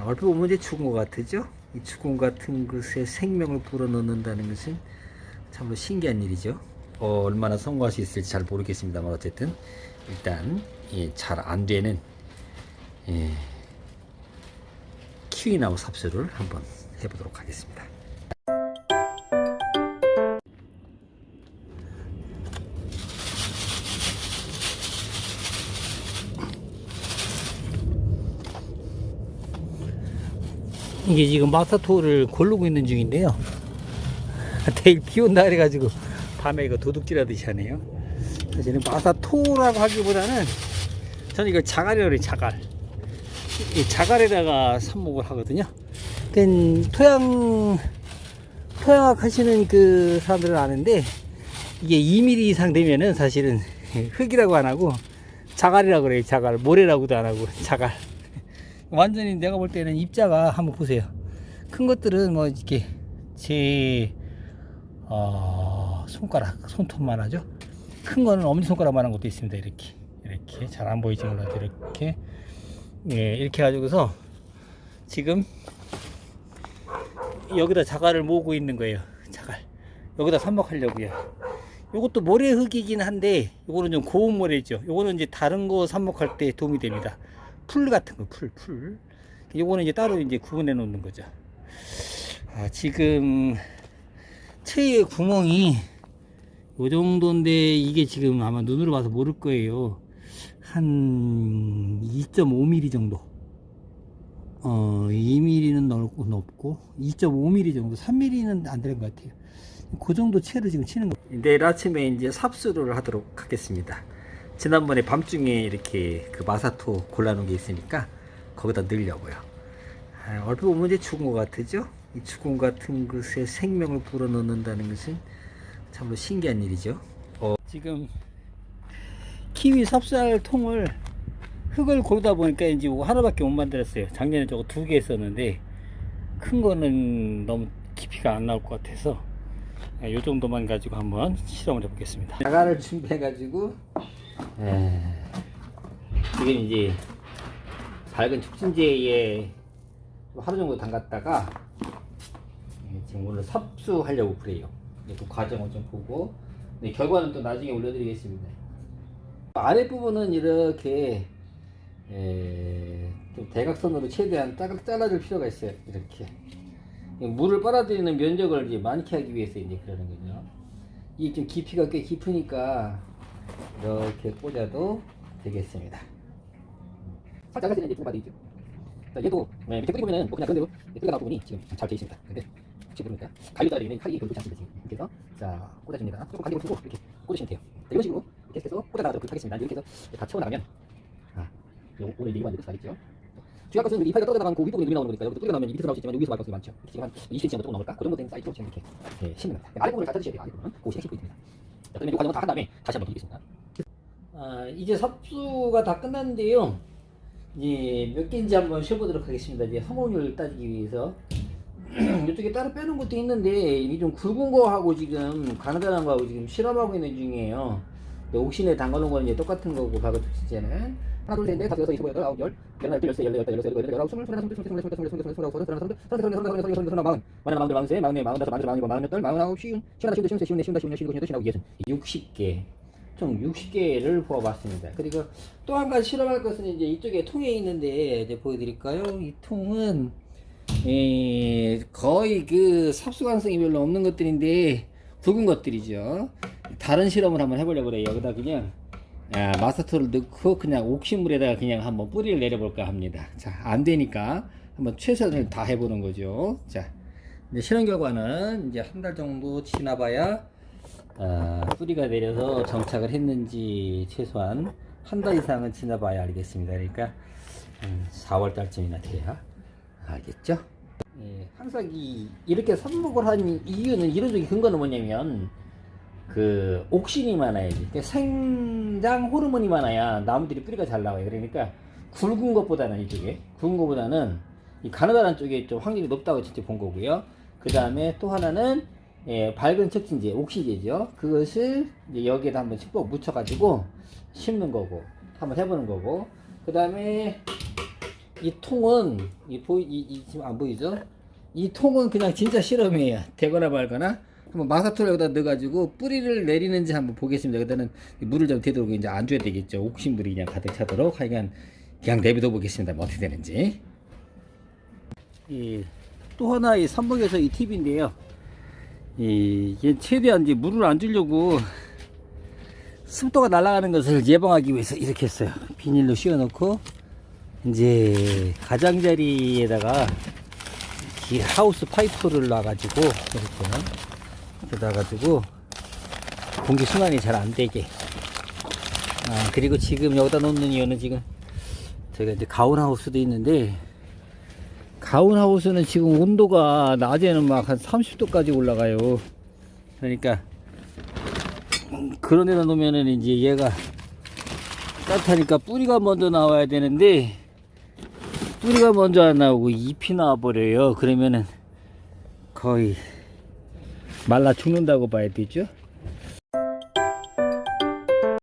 아, 얼핏 보면 이제 죽은 것 같으죠? 이것 같은 것에 생명을 불어넣는다는 것은 참으로 신기한 일이죠. 어, 얼마나 성공할 수 있을지 잘 모르겠습니다만 어쨌든 일단 예, 잘안 되는 예, 키위나무 삽수를 한번 해보도록 하겠습니다. 이게 지금 마사토를 고르고 있는 중인데요. 내일 비 온다 그래가지고 밤에 이거 도둑질하듯이 하네요. 사실은 마사토라고 하기보다는 저는 이걸 자갈이라고 그래요, 자갈. 이 자갈에다가 삽목을 하거든요. 그러니까 토양, 토양학 하시는 그 사람들은 아는데 이게 2mm 이상 되면은 사실은 흙이라고 안 하고 자갈이라고 그래요, 자갈. 모래라고도 안 하고 자갈. 완전히 내가 볼 때는 입자가 한번 보세요. 큰 것들은 뭐 이렇게 제 어, 손가락, 손톱만 하죠. 큰 거는 엄지 손가락만 한 것도 있습니다. 이렇게 이렇게 잘 안 보이지 몰라도 이렇게 예 이렇게 해가지고서 지금 여기다 자갈을 모으고 있는 거예요. 자갈 여기다 삽목하려고요. 요것도 모래 흙이긴 한데 요거는 좀 고운 모래죠. 요거는 이제 다른 거 삽목할 때 도움이 됩니다. 풀 같은 거, 풀, 풀. 요거는 이제 따로 이제 구분해 놓는 거죠. 아, 지금 체의 구멍이 요 정도인데 이게 지금 아마 눈으로 봐서 모를 거예요. 한 2.5mm 정도. 어, 2mm는 넓고, 높고, 2.5mm 정도, 3mm는 안 되는 것 같아요. 그 정도 채로 지금 치는 거. 내일 아침에 이제 삽수를 하도록 하겠습니다. 지난번에 밤중에 이렇게 그 마사토 골라놓은 게 있으니까 거기다 넣으려고요. 아, 얼핏 보면 이제 죽은 것 같으죠? 이것 같은 것에 생명을 불어넣는다는 것은 참으로 신기한 일이죠. 어, 지금 키위 삽살 통을 흙을 고르다 보니까 이제 하나밖에 못 만들었어요. 작년에 저거 두 개 했었는데 큰 거는 너무 깊이가 안 나올 것 같아서 이 정도만 가지고 한번 실험을 해보겠습니다. 자갈을 준비해가지고 에, 지금 이제 밝은 촉진제에 하루 정도 담갔다가 예, 지금 오늘 섭수하려고 그래요. 예, 그 과정을 좀 보고 네, 결과는 또 나중에 올려드리겠습니다. 아랫부분은 이렇게 에, 좀 대각선으로 최대한 딱 잘라줄 필요가 있어요. 이렇게 물을 빨아들이는 면적을 이제 많게 하기 위해서 이제 그러는 거죠. 이게 좀 깊이가 꽤 깊으니까 이렇게 꽂아도 되겠습니다. 살짝 할때는 이제 두가 되죠. 자, 얘도 네, 밑에 끓이보면은 뭐 그냥 그런대로 끓여 나온 부분이 지금 잘 되어 있습니다. 근데 혹시 모르니까 갈리다 되면 칼이 별로 좋지 않습니다. 지금 이렇게 해서 자 꽂아줍니다. 조금 간격을 두고 이렇게 꽂으시면 돼요. 자, 이런 식으로 이렇게 해서 꽂아나가도록 하겠습니다. 이렇게 해서 다 채워나가면 아, 요, 오늘 이거 만들어서 알겠죠? 중요한 것은 이 파이가 떨어져나간 그 윗부분이 눈이 나오는 거니까 여기서 뚫려 나오면 밑에서 나올 수 있지만 위에서 나올 가능성이 많죠. 지금 한 20cm 정도 넘을까? 그 정도 된 사이즈로 지금 이렇게 예, 심는 겁니다. 아랫부분을 다 찾으셔야 돼요. 아랫부분은 그것이 핵심 포인트입니다. 자, 그러면 이 과정을 다 한 다음에 다시 한번 드리겠습니다. 아, 이제 섭수가 다 끝났는데요. 이제 몇 개인지 한번 쉬어보도록 하겠습니다. 이제 성공률 따지기 위해서. 이쪽에 따로 빼놓은 것도 있는데, 이게 좀 굵은 거하고 지금, 가느다란 거하고 지금 실험하고 있는 중이에요. 옥신에 담가놓은 거는 이제 똑같은 거고, 바로 두시제는. 하나, 둘, 셋, 넷, 다섯, 여섯, 일곱, 여덟, 아홉, 열, 열하나, 열세, 열네, 열다, 열여섯, 열여덟, 열아홉, 스물, 스물하나, 스물둘, 스물셋, 스물넷, 스물다섯, 스물여섯, 스물일곱, 스물여덟, 스물아홉, 스물열, 스물하나, 스물둘, 스물셋, 스물넷, 스물다섯, 스물여섯, 스물일곱, 스물여덟, 마흔, 마흔, 마흔둘, 마흔셋, 마흔넷, 마흔다섯, 마흔여섯, 마흔일곱, 마흔여덟, 마흔아홉, 쉬운, 쉬하나, 쉬운둘, 쉬운셋, 쉬운넷, 쉬운다섯, 쉬운여섯, 쉬운일곱, 쉬운여덟, 쉬운아홉, 60개. 총 60개를 부어봤습니다. 그리고 또 한 가지 실험할 것은 이제 이쪽에 통에 있는데 이제 보여드릴까요? 이 통은 에, 거의 그 삽수 가능성이 별로 없는 것들인데 굵은 것들이죠. 다른 실험을 한번 해보려고 그래요. 여기다 그냥 아, 마스터를 넣고 그냥 옥신물에다가 그냥 한번 뿌리를 내려볼까 합니다. 자, 안 되니까 한번 최선을 다 해보는 거죠. 자, 이제 실험 결과는 이제 한 달 정도 지나봐야 아, 뿌리가 내려서 정착을 했는지 최소한 한 달 이상은 지나봐야 알겠습니다. 그러니까 음, 4월 달쯤이나 돼야 알겠죠? 예, 항상 이, 이렇게 삽목을 한 이유는 이론적인 근거는 뭐냐면 그 옥신이 많아야지. 그러니까 생장 호르몬이 많아야 나무들이 뿌리가 잘 나와요. 그러니까 굵은 것보다는 이쪽에 굵은 것보다는 이 가느다란 쪽에 좀 확률이 높다고 진짜 본 거고요. 그 다음에 또 하나는 예, 밝은 척진제, 옥시제죠. 그것을 여기에다 한번 듬뿍 묻혀가지고 심는 거고, 한번 해보는 거고. 그 다음에 이 통은 이 보이 이, 이 지금 안 보이죠? 이 통은 그냥 진짜 실험이에요. 되거나 말거나 한번 마사토를 여기다 넣어가지고 뿌리를 내리는지 한번 보겠습니다. 여기다는 물을 좀 되도록 이제 안 줘야 되겠죠. 옥신물이 그냥 가득 차도록 하여간 그냥 내비둬 보겠습니다. 뭐 어떻게 되는지. 이, 또 하나의 삼복에서 이 팁인데요. 이, 이게 최대한 이제 물을 안 주려고 습도가 날아가는 것을 예방하기 위해서 이렇게 했어요. 비닐로 씌워놓고 이제 가장자리에다가 이 하우스 파이프를 놔가지고 이렇게 놔가지고 공기 순환이 잘 안 되게. 아 그리고 지금 여기다 놓는 이유는 지금 저희가 이제 가온 하우스도 있는데 가온하우스는 지금 온도가 낮에는 막 한 30도까지 올라가요. 그러니까 그런 데다 놓으면은 이제 얘가 따뜻하니까 뿌리가 먼저 나와야 되는데 뿌리가 먼저 안 나오고 잎이 나와 버려요. 그러면은 거의 말라 죽는다고 봐야 되죠.